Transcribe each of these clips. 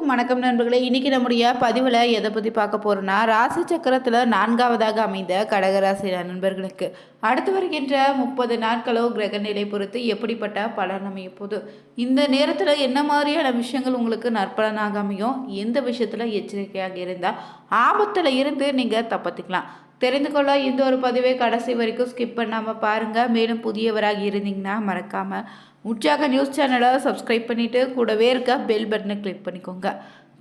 அனைவருக்கும் வணக்கம் நண்பர்களே. இன்றைக்கி நம்முடைய பதிவில் எதை பற்றி பார்க்க போகிறோன்னா ராசி சக்கரத்தில் நான்காவதாக அமைந்த கடகராசி நண்பர்களுக்கு. அடுத்து வருகின்ற முப்பது நாட்களோ கிரக நிலை பொறுத்து எப்படிப்பட்ட பலன் அமைய போது இந்த நேரத்தில் என்ன மாதிரியான விஷயங்கள் உங்களுக்கு நற்பலனாக அமையும்? எந்த விஷயத்தில் எச்சரிக்கையாக இருந்தால் ஆபத்தில் இருந்து நீங்கள் தப்பத்துக்கலாம் தெரிந்து கொள்ள இந்த ஒரு பதிவை கடைசி வரைக்கும் ஸ்கிப் பண்ணாமல் பாருங்கள் மேலும் புதியவராக இருந்தீங்கன்னா மறக்காமல் உற்சாக நியூஸ் சேனலை சப்ஸ்கிரைப் பண்ணிவிட்டு கூடவே இருக்க பெல் பட்டனை கிளிக் பண்ணிக்கோங்க.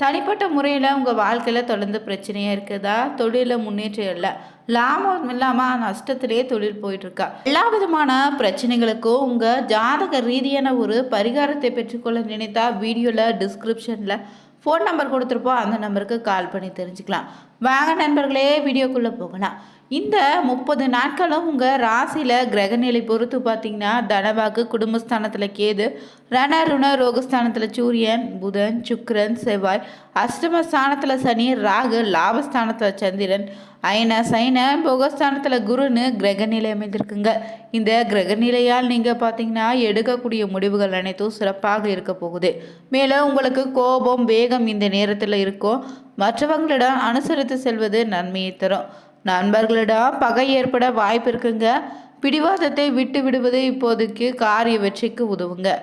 தனிப்பட்ட முறையில் உங்கள் வாழ்க்கையில் தொடர்ந்து பிரச்சனையாக இருக்குதா? தொழிலில் முன்னேற்றம் இல்லை. லாபம் இல்லாமல் நஷ்டத்திலே தொழில் போயிட்டுருக்கா? எல்லா விதமான பிரச்சனைகளுக்கும் உங்கள் ஜாதக ரீதியான ஒரு பரிகாரத்தை பெற்றுக்கொள்ள நினைத்தா வீடியோவில் டிஸ்கிரிப்ஷனில் ஃபோன் நம்பர் கொடுத்துருப்போம் அந்த நம்பருக்கு கால் பண்ணி தெரிஞ்சுக்கலாம். வாங்க நண்பர்களே வீடியோக்குள்ளே போகலாம். இந்த முப்பது நாட்களும் உங்கள் ராசியில் கிரகநிலை பொறுத்து பார்த்தீங்கன்னா தனவாக்கு குடும்பஸ்தானத்தில் கேது ரண ருண ரோகஸ்தானத்தில் சூரியன் புதன் சுக்கரன் செவ்வாய் அஷ்டம ஸ்தானத்தில் சனி ராகு லாபஸ்தானத்தில் சந்திரன் அயன சைன போகஸ்தானத்தில் குருன்னு கிரகநிலை அமைந்திருக்குங்க. இந்த கிரகநிலையால் நீங்கள் பார்த்தீங்கன்னா எடுக்கக்கூடிய முடிவுகள் அனைத்தும் சிறப்பாக இருக்க போகுது. மேலும் உங்களுக்கு கோபம் வேகம் இந்த நேரத்தில் இருக்கும். மற்றவங்களிடம் அனுசரித்து செல்வது நன்மையை தரும். நண்பர்களிடம் பகை ஏற்பட வாய்ப்பு இருக்குங்க. பிடிவாதத்தை விட்டு விடுவது இப்போதைக்கு காரிய வெற்றிக்கு உதவுங்க.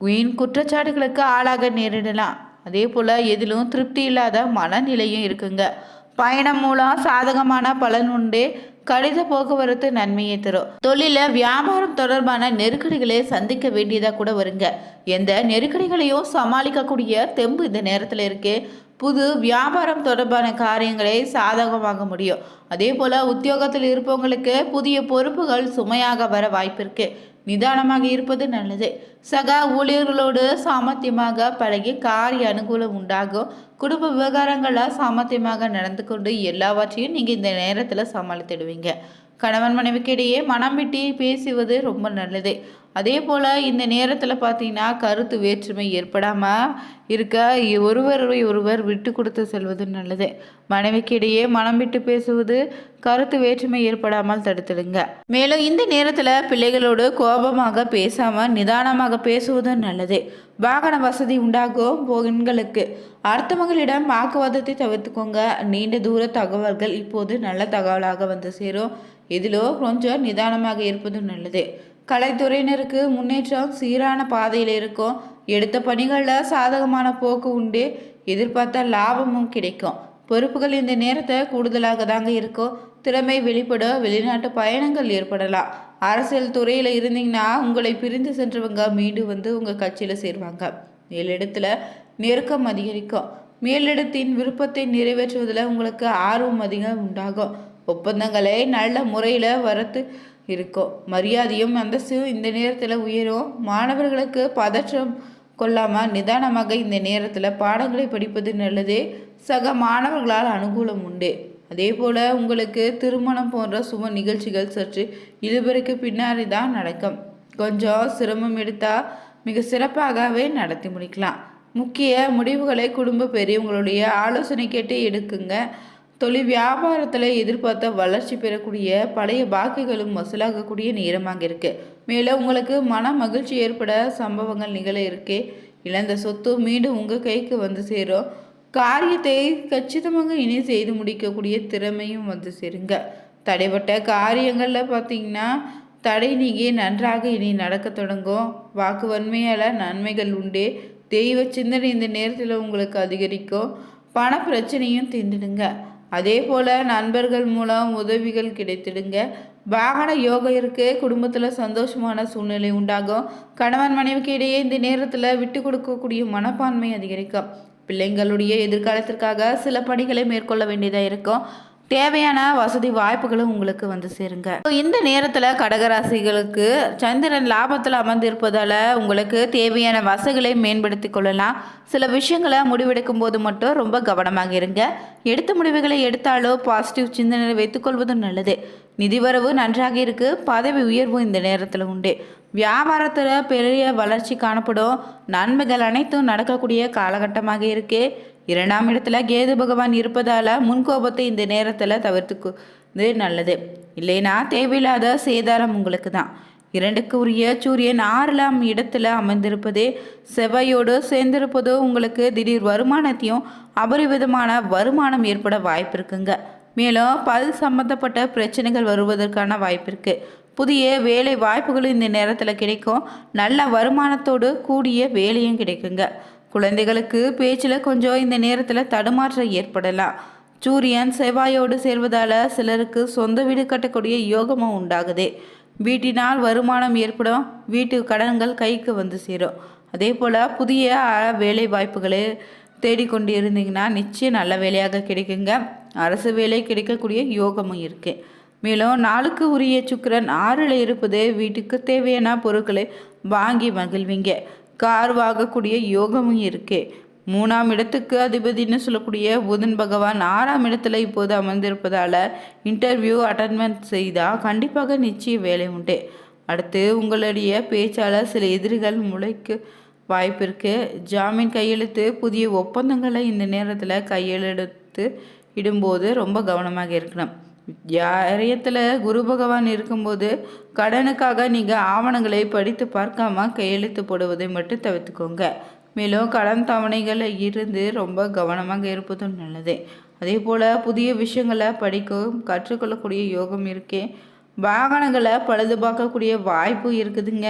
குயின் குற்றச்சாட்டுகளுக்கு ஆளாக நேரிடலாம். அதே போல் எதிலும் திருப்தி இல்லாத மனநிலையும் இருக்குங்க. பயணம் மூலம் சாதகமான பலன் உண்டு. கடித போக்குவரத்து நன்மையை தரும். தொழில வியாபாரம் தொடர்பான நெருக்கடிகளை சந்திக்க வேண்டியதாக கூட வருங்க. எந்த நெருக்கடிகளையும் சமாளிக்கக்கூடிய தெம்பு இந்த நேரத்தில் இருக்கு. புது வியாபாரம் தொடர்பான காரியங்களை சாதகமாக முடியும். அதே போல் உத்தியோகத்தில் இருப்பவங்களுக்கு புதிய பொறுப்புகள் சுமையாக வர வாய்ப்பிருக்கு. நிதானமாக இருப்பது நல்லது. சக ஊழியர்களோடு சாமர்த்தியமாக பழகி காரிய அனுகூலம் உண்டாகும். குடும்ப விவகாரங்களில் சாமர்த்தியமாக நடந்து கொண்டு எல்லாவற்றையும் நீங்கள் இந்த நேரத்தில் சமாளித்துடுவீங்க. கணவன் மனைவிக்கு இடையே மனம் விட்டு பேசுவது ரொம்ப நல்லது. அதே போல் இந்த நேரத்தில் பார்த்தீங்கன்னா கருத்து வேற்றுமை ஏற்படாமல் இருக்க ஒருவரை ஒருவர் விட்டு கொடுத்து செல்வது நல்லது. மனைவிக்கிடையே மனம் விட்டு பேசுவது கருத்து வேற்றுமை ஏற்படாமல் தடுத்துடுங்க. மேலும் இந்த நேரத்தில் பிள்ளைகளோடு கோபமாக பேசாமல் நிதானமாக பேசுவதும் நல்லது. வாகன வசதி உண்டாகும் பெண்களுக்கு. அடுத்தவங்களிடம் வாக்குவாதத்தை தவிர்த்துக்கோங்க. நீண்ட தூர தகவல்கள் இப்போது நல்ல தகவலாக வந்து சேரும். இதிலோ கொஞ்சம் நிதானமாக இருப்பதும் நல்லது. கலைத்துறையினருக்கு முன்னேற்றம் சீரான பாதையில் இருக்கும். எடுத்த பணிகளில் சாதகமான போக்கு உண்டு. எதிர்பார்த்த லாபமும் கிடைக்கும். பொறுப்புகள் இந்த நேரத்தை கூடுதலாக தாங்க இருக்கும். திறமை வெளிப்பட வெளிநாட்டு பயணங்கள் ஏற்படலாம். அரசியல் துறையில் இருந்தீங்கன்னா உங்களை பிரிந்து சென்றவங்க மீண்டும் வந்து உங்கள் கட்சியில் சேருவாங்க. மேலிடத்தில் நெருக்கம் அதிகரிக்கும். மேலிடத்தின் விருப்பத்தை நிறைவேற்றுவதில் உங்களுக்கு ஆர்வம் அதிகம் உண்டாகும். ஒப்பந்தங்களை நல்ல முறையில் வரத்து இருக்கும் மரியாதையும் அந்தஸ்தும் இந்த நேரத்தில் உயரும் மாணவர்களுக்கு பதற்றம் கொள்ளாமல் நிதானமாக இந்த நேரத்தில் பாடங்களை படிப்பது நல்லது. சக மாணவர்களால் அனுகூலம் உண்டு. அதே போல் உங்களுக்கு திருமணம் போன்ற சும நிகழ்ச்சிகள் சற்று இழுபறிக்கு பின்னாடி தான் நடக்கும். கொஞ்சம் சிரமம் எடுத்தால் மிக சிறப்பாகவே நடத்தி முடிக்கலாம். முக்கிய முடிவுகளை குடும்ப பெரியவங்களுடைய ஆலோசனை கேட்டு எடுக்குங்க. தொழில் வியாபாரத்தில் எதிர்பார்த்த வளர்ச்சி பெறக்கூடிய பழைய பாக்கிகளும் வசூலாகக்கூடிய நேரமாக இருக்குது மேலும் உங்களுக்கு மன மகிழ்ச்சி ஏற்பட சம்பவங்கள் நிகழ இருக்கு. இழந்த சொத்து மீண்டும் உங்கள் கைக்கு வந்து சேரும். காரியத்தை கச்சிதமாக இனி செய்து முடிக்கக்கூடிய திறமையும் வந்து சேருங்க. தடைப்பட்ட காரியங்களில் பார்த்தீங்கன்னா தடை நீங்கி நன்றாக இனி நடக்க தொடங்கும். வாக்கு வன்மையால் நன்மைகள் உண்டு. தெய்வ சிந்தனை இந்த நேரத்தில் உங்களுக்கு அதிகரிக்கும். பண பிரச்சனையும் தீண்டிடுங்க அதே போல் நண்பர்கள் மூலம் உதவிகள் கிடைத்திடுங்க. வாகன யோகம் இருக்கு. குடும்பத்தில் சந்தோஷமான சூழ்நிலை உண்டாகும். கணவன் மனைவிக்கு இடையே இந்த நேரத்தில் விட்டு கொடுக்கக்கூடிய மனப்பான்மை அதிகரிக்கும். பிள்ளைங்களுடைய எதிர்காலத்திற்காக சில பணிகளை மேற்கொள்ள வேண்டியதாக இருக்கும். தேவையான வசதி வாய்ப்புகளும் உங்களுக்கு வந்து சேருங்க. இந்த நேரத்தில் கடகராசிகளுக்கு சந்திரன் லாபத்தில் அமர்ந்திருப்பதால் உங்களுக்கு தேவையான வசதிகளை மேம்படுத்தி கொள்ளலாம். சில விஷயங்களை முடிவெடுக்கும் போது மட்டும் ரொம்ப கவனமாக இருங்க. எடுத்த முடிவுகளை எடுத்தாலோ பாசிட்டிவ் சிந்தனை வைத்துக்கொள்வதும் நல்லது. நிதிவரவு நன்றாக இருக்கு. பதவி உயர்வு இந்த நேரத்தில் உண்டு. வியாபாரத்தில் பெரிய வளர்ச்சி காணப்படும். நன்மைகள் அனைத்தும் நடக்கக்கூடிய காலகட்டமாக இருக்குது இரண்டாம் இடத்துல கேது பகவான் இருப்பதால் முன்கோபத்தை இந்த நேரத்தில் தவிர்த்துக்குது நல்லது. இல்லைனா தேவையில்லாத சேதாரம் உங்களுக்கு தான். இரண்டுக்கு உரிய சூரியன் ஆறலாம் இடத்துல அமர்ந்திருப்பது செவ்வாயோடு சேர்ந்திருப்பதோ உங்களுக்கு திடீர் வருமானத்தையும் அபரிவிதமான வருமானம் ஏற்பட வாய்ப்பு இருக்குங்க. மேலும் பல் சம்பந்தப்பட்ட பிரச்சனைகள் வருவதற்கான வாய்ப்பு இருக்கு. புதிய வேலை வாய்ப்புகளும் இந்த நேரத்தில் கிடைக்கும். நல்ல வருமானத்தோடு கூடிய வேலையும் கிடைக்குங்க. குழந்தைகளுக்கு பேச்சில் கொஞ்சம் இந்த நேரத்தில் தடுமாற்றம் ஏற்படலாம். சூரியன் செவ்வாயோடு சேர்வதால் சிலருக்கு சொந்த வீடு கட்டக்கூடிய யோகமும் உண்டாகுது. வீட்டினால் வருமானம் ஏற்படும். வீட்டு கடன்கள் கைக்கு வந்து சேரும். அதே போல் புதிய வேலை வாய்ப்புகளை தேடிக்கொண்டு இருந்தீங்கன்னா நிச்சயம் நல்ல வேலையாக கிடைக்குங்க. அரசு வேலை கிடைக்கக்கூடிய யோகமும் இருக்குது மேலும் நாளுக்கு உரிய சுக்கிரன் ஆறில் இருப்பது வீட்டுக்கு தேவையான பொருட்களை வாங்கி மகிழ்வீங்க. கார் வாங்கக்கூடிய யோகமும் இருக்கு. மூணாம் இடத்துக்கு அதிபதினு சொல்லக்கூடிய புதன் பகவான் ஆறாம் இடத்துல இப்போது அமர்ந்திருப்பதால் இன்டர்வியூ அட்டன்மெண்ட் செய்தால் கண்டிப்பாக நிச்சய வேலை உண்டு. அடுத்து உங்களுடைய பேச்சாளர் சில எதிரிகள் முளைக்கு வாய்ப்பு ஜாமீன் கையெழுத்து புதிய ஒப்பந்தங்களை இந்த நேரத்தில் கையெழுத்து இடும்போது ரொம்ப கவனமாக இருக்கணும். யாரியத்தில் குரு பகவான் இருக்கும்போது கடனுக்காக நீங்கள் ஆவணங்களை படித்து பார்க்காம கையெழுத்து போடுவதை மட்டும் தவிர்த்துக்கோங்க. மேலும் கடன் தவணைகளை இருந்து ரொம்ப கவனமாக இருப்பதும் நல்லது. அதே போல் புதிய விஷயங்களை படிக்கவும் கற்றுக்கொள்ளக்கூடிய யோகம் இருக்கே. வாகனங்களை பழுது பார்க்கக்கூடிய வாய்ப்பு இருக்குதுங்க.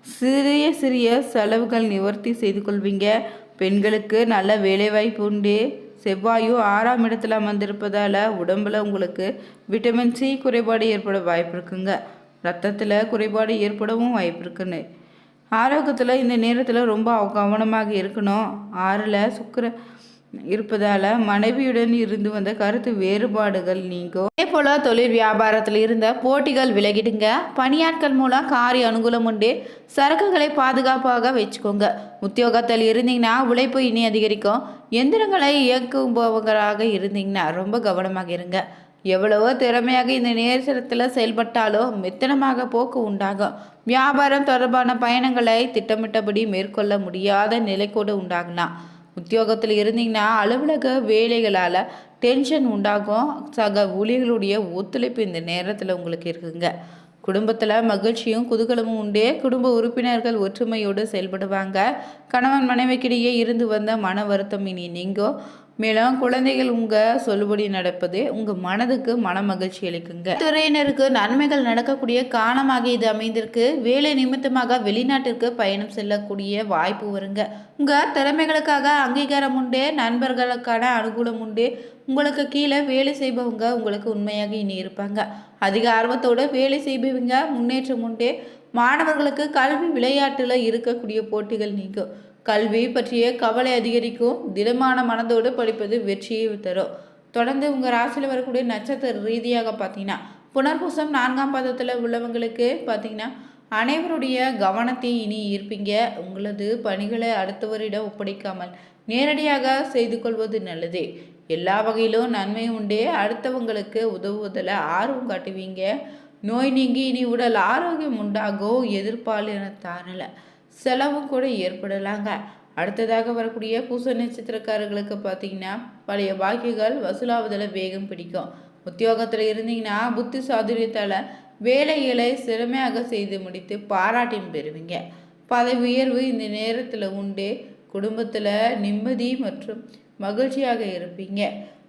சிறிய சிறிய செலவுகள் நிவர்த்தி செய்து கொள்வீங்க. பெண்களுக்கு நல்ல வேலைவாய்ப்பு உண்டு. செவ்வாயும் ஆறாம் இடத்துல அமர்ந்திருப்பதால் உடம்பில் உங்களுக்கு விட்டமின் சி குறைபாடு ஏற்பட வாய்ப்பு இருக்குங்க. ரத்தத்தில் குறைபாடு ஏற்படவும் வாய்ப்பு இருக்குன்னு. ஆரோக்கியத்தில் இந்த நேரத்தில் ரொம்ப கவனமாக இருக்கணும். ஆறில் சுக்கிர இருப்பதால் மனைவியுடன் இருந்து வந்த கருத்து வேறுபாடுகள் நீங்கும் அதே போல் தொழில் வியாபாரத்தில் இருந்த போட்டிகள் விலகிடுங்க. பணியாட்கள் மூலம் காரிய அனுகூலம் உண்டு. சரக்குகளை பாதுகாப்பாக வச்சுக்கோங்க. உத்தியோகத்தில் இருந்தீங்கன்னா உழைப்பு இனி அதிகரிக்கும். எந்திரங்களை இயக்குபவங்களாக இருந்தீங்கன்னா ரொம்ப கவனமாக இருங்க. எவ்வளவோ திறமையாக இந்த நேரத்தில் செயல்பட்டாலும் மெத்தனமாக போக்கு உண்டாகும். வியாபாரம் தொடர்பான பயணங்களை திட்டமிட்டபடி மேற்கொள்ள முடியாத நிலை கூட உண்டாகலாம் உத்தியோகத்தில் இருந்தீங்கன்னா அலுவலக வேலைகளால் டென்ஷன் உண்டாகும். சக ஊழியர்களுடைய ஒத்துழைப்பு இந்த நேரத்தில் உங்களுக்கு இருக்குங்க. குடும்பத்தில் மகிழ்ச்சியும் குதூகலமும் உண்டே. குடும்ப உறுப்பினர்கள் ஒற்றுமையோடு செயல்படுவாங்க. கணவன் மனைவிக்கிடையே இருந்து வந்த மன வருத்தம் இனி நீங்கும். மேலும் குழந்தைகள் உங்கள் சொல்லுபடி நடப்பது உங்கள் மனதுக்கு மன மகிழ்ச்சி அளிக்குங்க. துறையினருக்கு நன்மைகள் நடக்கக்கூடிய காலமாக இது அமைந்திருக்கு. வேலை நிமித்தமாக வெளிநாட்டிற்கு பயணம் செல்லக்கூடிய வாய்ப்பு வருங்க. உங்கள் திறமைகளுக்காக அங்கீகாரம் உண்டு நண்பர்களுக்கான அனுகூலம் உண்டு. உங்களுக்கு கீழே வேலை செய்பவங்க உங்களுக்கு உண்மையாக இனி இருப்பாங்க. அதிக ஆர்வத்தோடு வேலை செய்பவங்க முன்னேற்றம் உண்டு. மாணவர்களுக்கு கல்வி விளையாட்டில் இருக்கக்கூடிய போட்டிகள் நீங்கும். கல்வி பற்றிய கவலை அதிகரிக்கும். திடமான மனதோடு படிப்பது வெற்றியை தரும். தொடர்ந்து உங்கள் ராசியில் வரக்கூடிய நட்சத்திர ரீதியாக பார்த்தீங்கன்னா புனர்பூசம் நான்காம் பாதத்தில் உள்ளவங்களுக்கு பார்த்தீங்கன்னா அனைவருடைய கவனத்தை இனி ஈர்ப்பீங்க. உங்களது பணிகளை அடுத்தவரிடம் ஒப்படைக்காமல் நேரடியாக செய்து கொள்வது நல்லது. எல்லா வகையிலும் நன்மை உண்டே. அடுத்தவங்களுக்கு உதவுவதில் ஆர்வம் காட்டுவீங்க. நோய் நீங்கி இனி உடல் ஆரோக்கியம் உண்டாகும் எதிர்பாலினத்தாரில் செலவும் கூட ஏற்படலாங்க. அடுத்ததாக வரக்கூடிய பூச நட்சத்திரக்காரர்களுக்கு பார்த்தீங்கன்னா பழைய பாக்கியங்கள் வசூலாவதில் வேகம் பிடிக்கும். உத்தியோகத்தில் இருந்தீங்கன்னா புத்தி சாதுரியத்தால் வேலைகளை சிறமையாக செய்து முடித்து பாராட்டியும் பெறுவீங்க. பதவி உயர்வு இந்த நேரத்தில் உண்டு. குடும்பத்தில் நிம்மதி மற்றும் மகிழ்ச்சியாக இருப்பீங்க.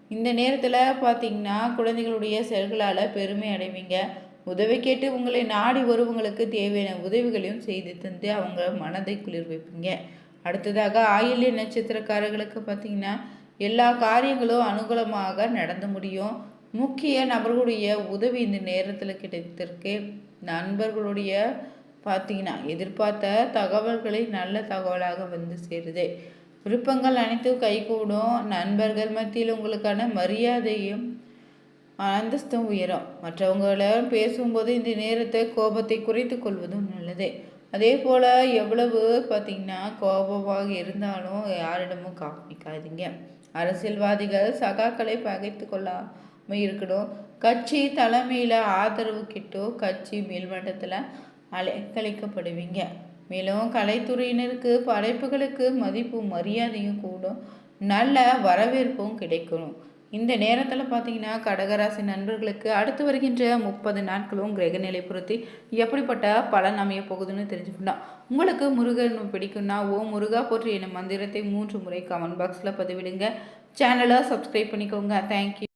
இந்த நேரத்தில் பார்த்தீங்கன்னா குழந்தைகளுடைய செயல்களால் பெருமை அடைவீங்க. உதவி கேட்டு உங்களை நாடி வருவங்களுக்கு தேவையான உதவிகளையும் செய்து தந்து அவங்க மனதை குளிர் வைப்பீங்க. அடுத்ததாக ஆயில்ய நட்சத்திரக்காரர்களுக்கு பார்த்தீங்கன்னா எல்லா காரியங்களும் அனுகூலமாக நடந்து முடியும். முக்கிய நபர்களுடைய உதவி இந்த நேரத்தில் கிடைத்திருக்கு. நண்பர்களுடைய பார்த்தீங்கன்னா எதிர்பார்த்த தகவல்களை நல்ல தகவலாக வந்து சேருது. விருப்பங்கள் அனைத்தும் கைகூடும். நண்பர்கள் மத்தியில் உங்களுக்கான மரியாதையும் அந்தஸ்தும் உயரும். மற்றவங்களிடம் பேசும்போது இந்த நேரத்தை கோபத்தை குறைத்து கொள்வதும் நல்லது. அதே போல் எவ்வளவு பார்த்தீங்கன்னா கோபமாக இருந்தாலும் யாரிடமும் காமிக்காதீங்க. அரசியல்வாதிகள் சகாக்களை பகைத்து கொள்ளாமல் இருக்கணும். கட்சி தலைமையில் ஆதரவு கிட்டோ கட்சி மேல்மட்டத்தில் அலைக்கழிக்கப்படுவீங்க. மேலும் கலைத்துறையினருக்கு படைப்புகளுக்கு மதிப்பும் மரியாதையும் கூடும். நல்ல வரவேற்பும் கிடைக்கணும். இந்த நேரத்தில் பார்த்தீங்கன்னா கடகராசி நண்பர்களுக்கு அடுத்து வருகின்ற முப்பது நாட்களும் கிரகநிலை பொறுத்து எப்படிப்பட்ட பலன் அமைய போகுதுன்னு தெரிஞ்சுக்கணும். உங்களுக்கு முருகன் பிடிக்கும்னா ஓ முருகா போற்றி என மந்திரத்தை மூன்று முறை கமெண்ட் பாக்ஸில் பதிவிடுங்க. சேனலை சப்ஸ்கிரைப் பண்ணிக்கோங்க. தேங்க்யூ